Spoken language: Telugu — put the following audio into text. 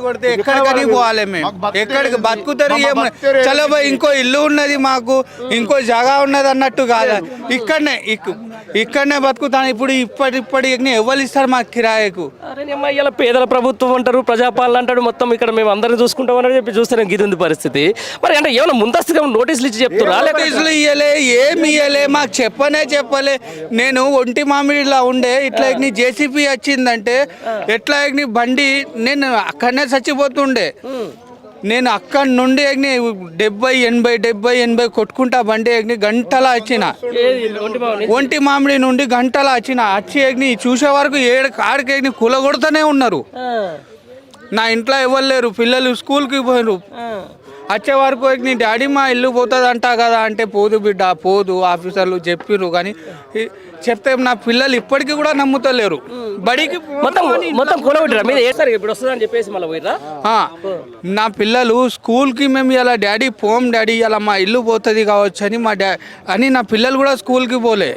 కొడితే ఎక్కడికని పోవాలి మేము? ఎక్కడికి. బతుకుతారు మా ఏం బతికే చలో ఇంకో ఇల్లు ఉన్నది మాకు ఇంకో జగా ఉన్నది అన్నట్టు కాదు ఇక్కడనే ఇక్- ఇక్కడనే బతుకుతాను. ఇప్పుడు ఇప్పటి ఇప్పటి ఎవరు ఇస్తారు మాకు కిరాయికు? ఇలా పేదల ప్రభుత్వం అంటారు ప్రజాపాలన అంటాడు మొత్తం ఇక్కడ మేము అందరిని చూసుకుంటామని చెప్పి చూస్తే ఇది ఉంది పరిస్థితి. మరి అంటే ఏమైనా ముందస్తుగా నోటీసులు ఇచ్చి లేకపోతే నోటీసులు ఇయ్యలే ఏమి ఇయ్యలే మాకు చెప్పనే చెప్పలే. నేను ఒంటి మామిడిలా ఉండే ఇట్లా నీ జేసీపీ వచ్చిందంటే ఎట్లా నీ బండి నేను అక్కడనే చచ్చిపోతుండే. నేను అక్కడి నుండి ఎగ్ని డెబ్బై ఎనభై డెబ్బై ఎనభై కొట్టుకుంటా బండి ఎగ్ని గంటలా వచ్చిన ఒంటి మామిడి? నుండి గంటలా వచ్చిన వచ్చి ఎగ్ని చూసే వరకు ఏడు కాడికి ఎగ్ని కూలగొడుతూనే ఉన్నారు. నా ఇంట్లో ఎవరు లేరు. పిల్లలు స్కూల్కి పోయారు ఆ. వచ్చే వరకు నీ డాడీ మా ఇల్లు పోతుంది అంటా కదా అంటే పోదు బిడ్డ పోదు ఆఫీసర్లు చెప్పిర్రు కానీ చెప్తే నా పిల్లలు ఇప్పటికీ కూడా నమ్ముతలేరు. బడికి మొత్తం మొత్తం కూలబెట్టారా మీరు వేస్తారు ఇప్పుడు వస్తుందని చెప్పేసి మళ్ళీ పోయిరా ఆ, నా పిల్లలు స్కూల్కి మేము ఇలా డాడీ పోం డాడీ ఇలా మా ఇల్లు పోతుంది కావచ్చు అని మా డా అని నా పిల్లలు కూడా స్కూల్కి పోలే.